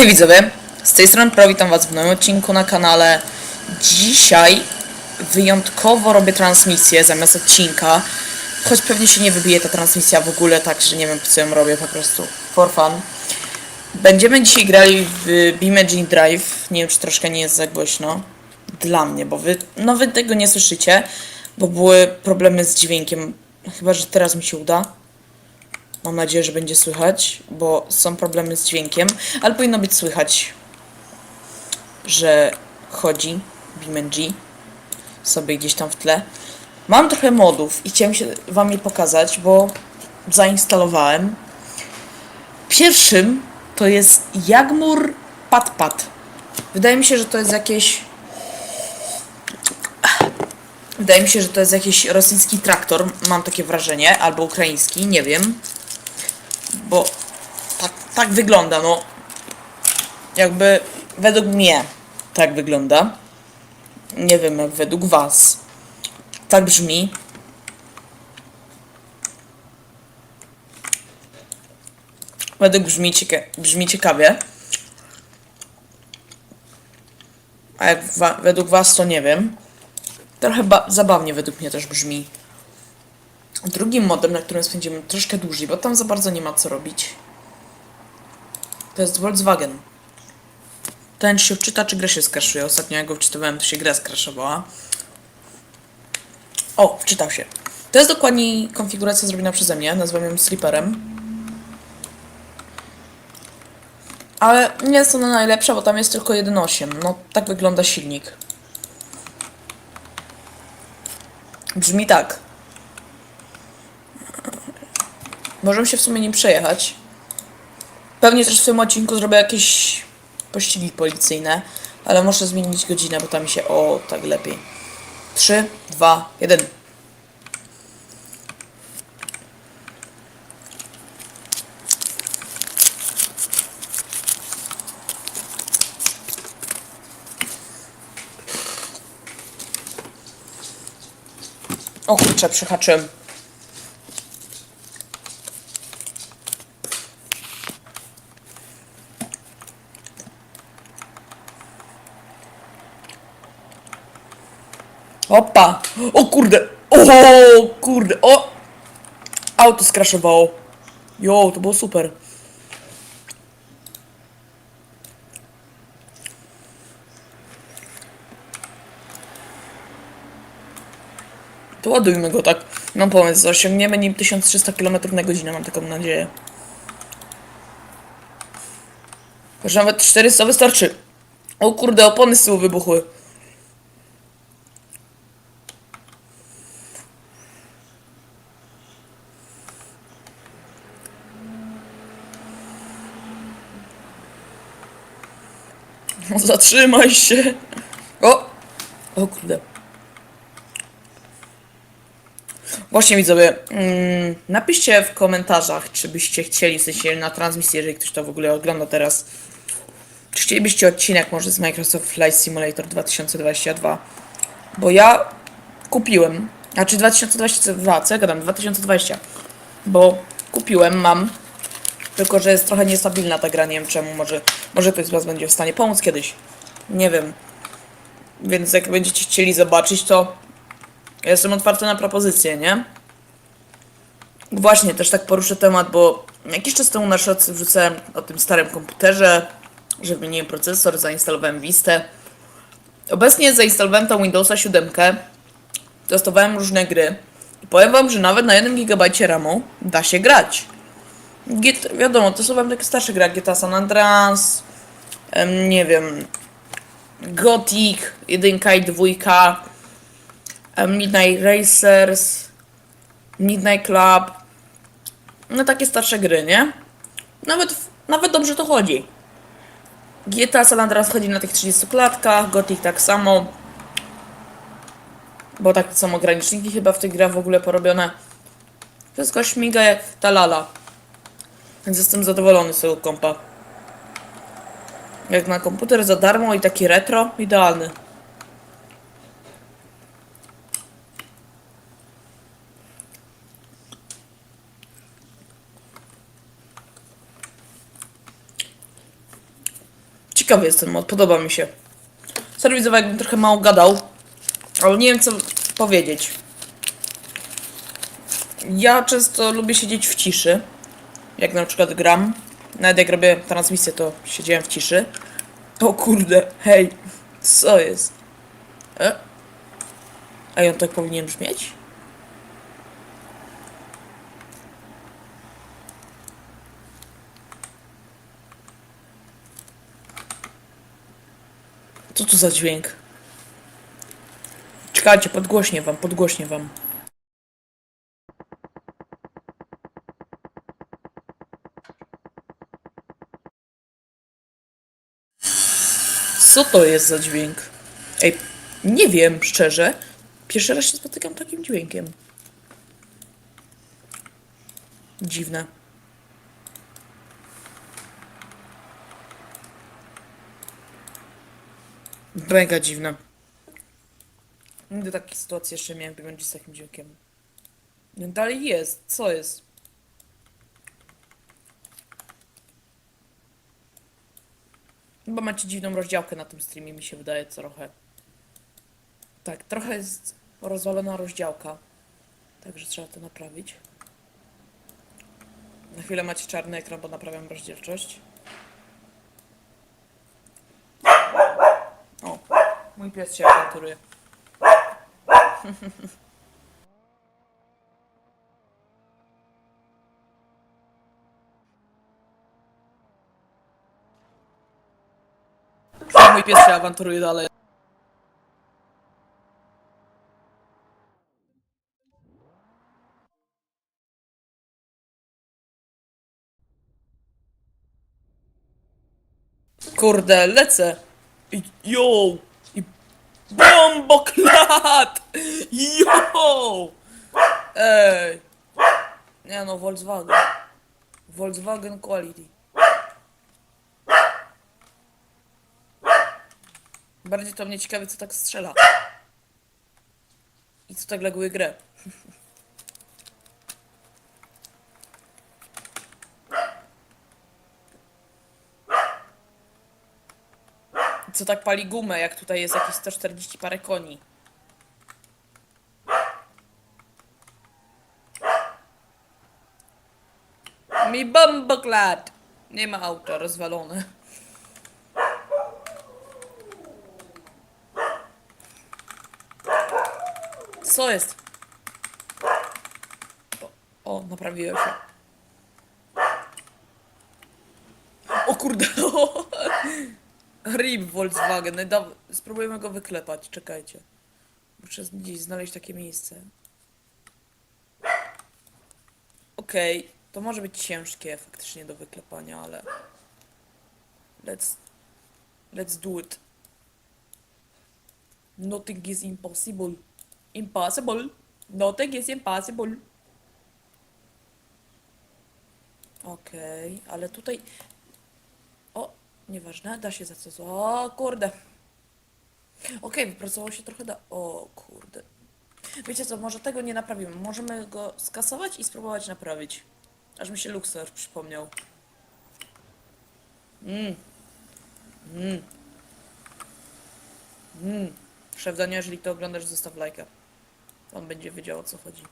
Hej widzowie, z tej strony Pro, witam was w nowym odcinku na kanale. Dzisiaj wyjątkowo robię transmisję zamiast odcinka, choć pewnie się nie wybije ta transmisja w ogóle, także nie wiem po co ją robię, po prostu for fun. Będziemy dzisiaj grali w Beamagine Drive, nie wiem czy troszkę nie jest za głośno, dla mnie, bo wy, no wy tego nie słyszycie, bo były problemy z dźwiękiem, chyba że teraz mi się uda. Mam nadzieję, że będzie słychać, bo są problemy z dźwiękiem, ale powinno być słychać, że chodzi BeamNG sobie gdzieś tam w tle. Mam trochę modów i chciałem się wam je pokazać, bo zainstalowałem. Pierwszym to jest Jagmur Patpat. Wydaje mi się, że to jest jakieś Wydaje mi się, że to jest jakiś rosyjski traktor, mam takie wrażenie, albo ukraiński, nie wiem bo tak, tak wygląda, no. Jakby według mnie tak wygląda. Nie wiem jak według was. Tak brzmi. Według brzmi, cieka brzmi ciekawie. A jak wa według was to nie wiem. Trochę zabawnie według mnie też brzmi. Drugim modem, na którym spędzimy troszkę dłużej, bo tam za bardzo nie ma co robić, to jest Volkswagen. Ten się wczyta, czy gra się skraszuje. Ostatnio jak go wczytywałem, to się gra skraszowała. O, wczytał się. To jest dokładnie konfiguracja zrobiona przeze mnie, nazywam ją Sleeperem. Ale nie jest ona najlepsza, bo tam jest tylko 1.8. No, tak wygląda silnik. Brzmi tak. Możemy się w sumie nim przejechać. Pewnie też w tym odcinku zrobię jakieś pościgi policyjne, ale muszę zmienić godzinę, bo tam mi się o tak lepiej. 3, 2, 1. O kurczę, przyhaczyłem. Opa! O kurde! O kurde! O! Auto skraszowało. Jo, to było super. To ładujmy go tak. Mam pomysł, osiągniemy nim 1300 km na godzinę, mam taką nadzieję. Może nawet 400 wystarczy. O kurde, opony z tyłu wybuchły. Zatrzymaj się. O! O kurde. Właśnie widzowie, mm, napiszcie w komentarzach, czy byście chcieli, w sensie na transmisji, jeżeli ktoś to w ogóle ogląda teraz, czy chcielibyście odcinek może z Microsoft Flight Simulator 2022, bo ja kupiłem, znaczy 2022, co ja gadam, 2020, bo kupiłem, mam, tylko że jest trochę niestabilna ta gra, nie wiem czemu, może, może ktoś z was będzie w stanie pomóc kiedyś, nie wiem, więc jak będziecie chcieli zobaczyć, to ja jestem otwarty na propozycje, nie? Właśnie, też tak poruszę temat, bo jakiś czas temu na szocy wrzucałem o tym starym komputerze, że wymieniłem procesor, zainstalowałem Vistę. Obecnie zainstalowałem tam Windowsa 7, testowałem różne gry i powiem wam, że nawet na 1 GB RAMu da się grać. Git, wiadomo, testowałem takie starsze gry, jak GTA San Andreas, em, nie wiem, Gothic, 1 i 2, em, Midnight Racers, Midnight Club. No takie starsze gry, nie? Nawet, nawet dobrze to chodzi. GTA San Andreas chodzi na tych 30 klatkach, Gothic tak samo. Bo tak są ograniczniki chyba w tych grach w ogóle porobione. Wszystko śmiga jak ta lala. Więc jestem zadowolony z tego kompa. Jak na komputer za darmo i taki retro, idealny. Ciekawy jest ten mod, podoba mi się. Widzowie, jakbym trochę mało gadał, ale nie wiem co powiedzieć. Ja często lubię siedzieć w ciszy, jak na przykład gram. Nawet jak robię transmisję, to siedziałem w ciszy. O kurde, hej, co jest? E? A on tak powinien brzmieć? Co tu za dźwięk? Czekajcie, podgłośnie wam, podgłośnie wam. Co to jest za dźwięk? Ej, nie wiem, szczerze. Pierwszy raz się spotykam takim dźwiękiem. Dziwne. Mega dziwne. Nigdy takiej sytuacji jeszcze miałem wyglądać z takim dźwiękiem. No dalej jest. Co jest? Chyba macie dziwną rozdziałkę na tym streamie, mi się wydaje trochę. Tak, trochę jest rozwalona rozdziałka. Także trzeba to naprawić. Na chwilę macie czarny ekran, bo naprawiam rozdzielczość. O, mój pies się awanturuje. Mój pies się awanturuje dalej. Kurde, lecę. Yo! I bomboklat! Yo! Ej! Nie no, Volkswagen. Volkswagen Quality. Bardziej to mnie ciekawi, co tak strzela. I co tak laguje grę. Co tak pali gumę, jak tutaj jest jakieś 140 parę koni. Mi bomboklat! Nie ma auta, rozwalone. Co jest? O, o naprawiłem się. O kurde. RIP Volkswagen. No i daw- Spróbujemy go wyklepać. Czekajcie. Muszę gdzieś znaleźć takie miejsce. Okej. To może być ciężkie faktycznie do wyklepania, ale... Let's... Let's do it. Nothing is impossible. Impossible. Nothing is impossible. Okej, ale tutaj... O, nieważne, da się za co... z- O, kurde. Okej, wypracowało się trochę da... O, kurde. Wiecie co, może tego nie naprawimy. Możemy go skasować i spróbować naprawić. Aż mi się Luxor przypomniał. Mmm. Mmm. Mmm. Szef Dania, jeżeli to oglądasz, zostaw lajka. On będzie wiedział o co chodzi.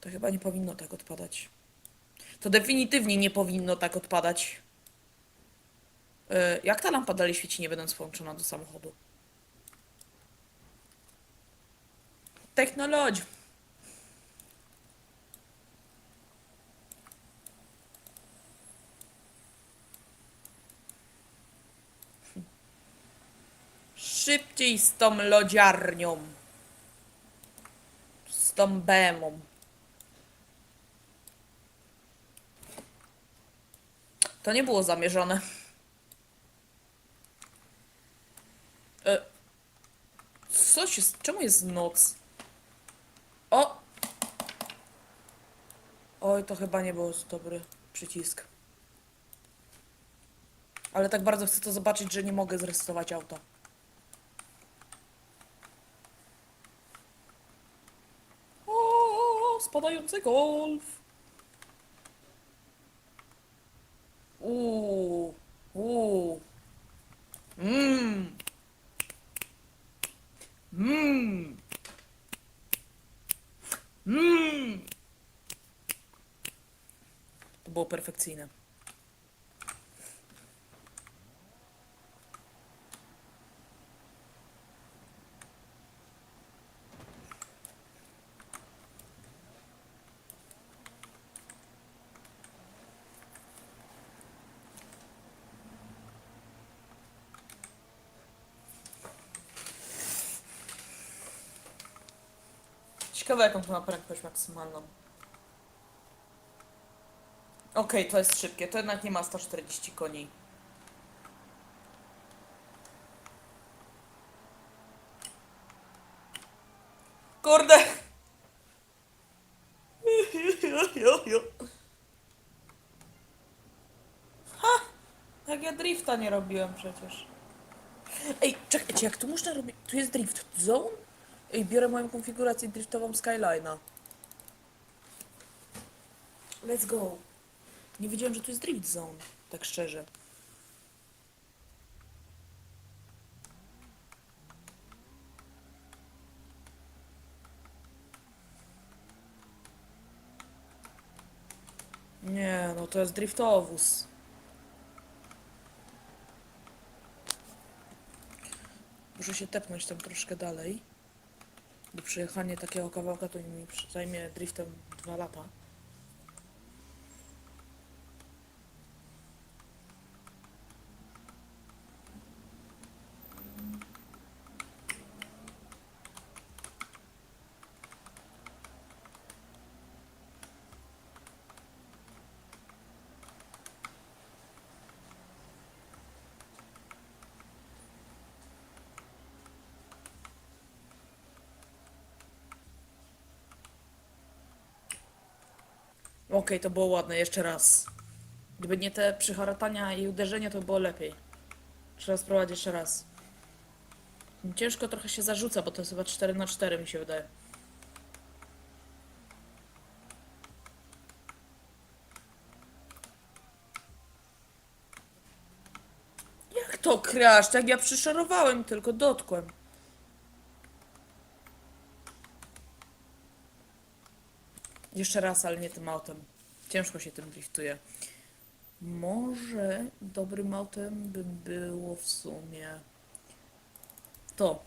To chyba nie powinno tak odpadać. To definitywnie nie powinno tak odpadać. Yy, jak ta lampa dalej świeci, nie będąc połączona do samochodu? Technologia. Szybciej z tą lodziarnią. Z tą bemą. To nie było zamierzone. E, co się... Czemu jest noc? O! Oj, to chyba nie był dobry przycisk. Ale tak bardzo chcę to zobaczyć, że nie mogę zresetować auta. Spadający golf. Uuu, uuu. Mmm. Mmm. Mmm. To było perfekcyjne. Ciekawe jaką to ma prędkość maksymalną. Okej, to jest szybkie. To jednak nie ma 140 koni. Kurde! Ha! Jak ja drifta nie robiłem przecież. Ej, czekajcie, jak tu można robić... Tu jest drift zone? Ej, biorę moją konfigurację driftową Skyline'a. Let's go. Nie wiedziałem, że tu jest drift zone, tak szczerze. Nie, no to jest driftowóz. Muszę się tepnąć tam troszkę dalej. Bo przejechanie takiego kawałka to mi zajmie driftem dwa lata. Okej, to było ładne, jeszcze raz. Gdyby nie te przyharatania i uderzenia, to było lepiej. Trzeba spróbować jeszcze raz. Ciężko trochę się zarzuca, bo to jest chyba 4 na 4 mi się wydaje. Jak to krasz? Tak ja przyszarowałem, tylko dotkłem. Jeszcze raz, ale nie tym autem. Ciężko się tym driftuje. Może dobrym autem by było w sumie to.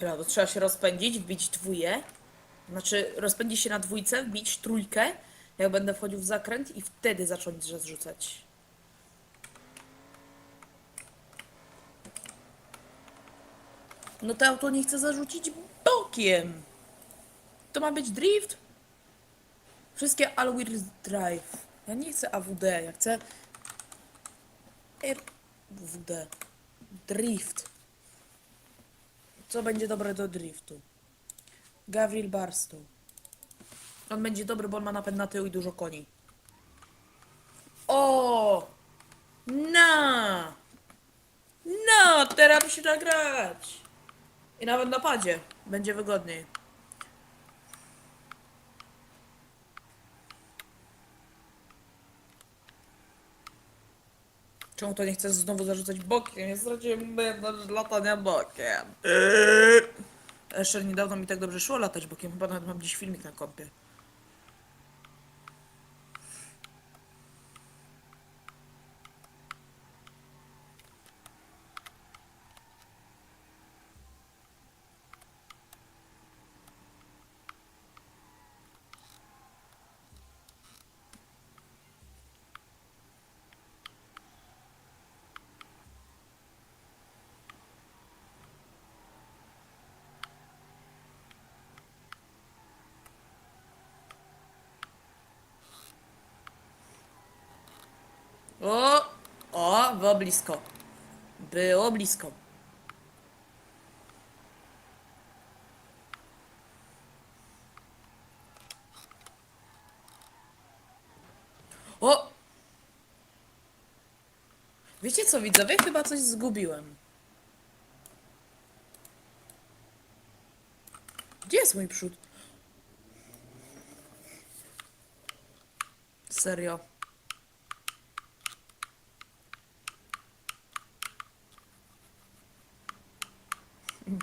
To trzeba się rozpędzić, wbić dwóje. Znaczy, rozpędzić się na dwójce, wbić trójkę, jak będę wchodził w zakręt i wtedy zacząć zrzucać. No to auto nie chce zarzucić bokiem. To ma być drift? Wszystkie all-wheel drive. Ja nie chcę AWD, ja chcę RWD. Drift. Co będzie dobre do driftu? Gavril Barstow. On będzie dobry, bo on ma napęd na tył i dużo koni. O! Na! No, teraz się da grać. I nawet na padzie. Będzie wygodniej. Czemu to nie chcesz znowu zarzucać bokiem? Ja straciłem jedność latania bokiem. Eee. Jeszcze niedawno mi tak dobrze szło latać bokiem. Chyba nawet mam dziś filmik na kompie. O! O, było blisko. Było blisko. O! Wiecie co, widzowie? Chyba coś zgubiłem. Gdzie jest mój przód? Serio.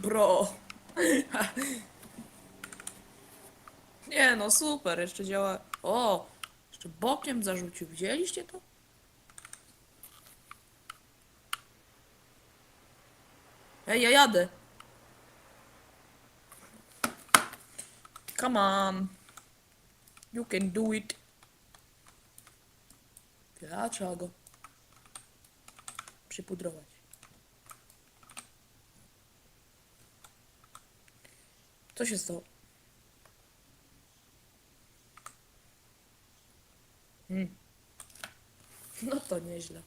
Bro. Nie no, super, jeszcze działa. O, jeszcze bokiem zarzucił. Widzieliście to? Ej, ja jadę. Come on. You can do it. Ja trzeba go przypudrować. Co się stało? Hmm. No to nieźle.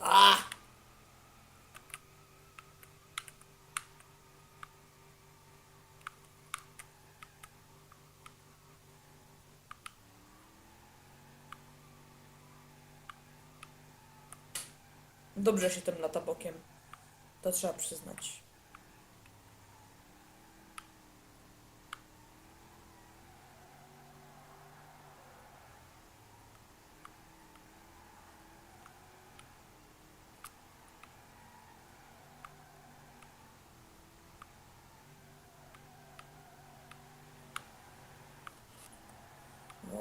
A! Dobrze się tym lata bokiem. To trzeba przyznać.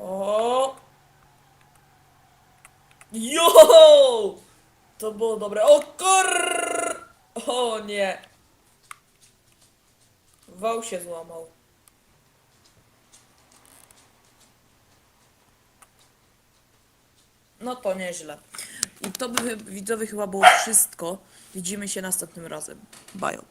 O! Jo! To było dobre. O kur! O nie. Wał się złamał. No to nieźle. I to by widzowie chyba było wszystko. Widzimy się następnym razem. Bajo.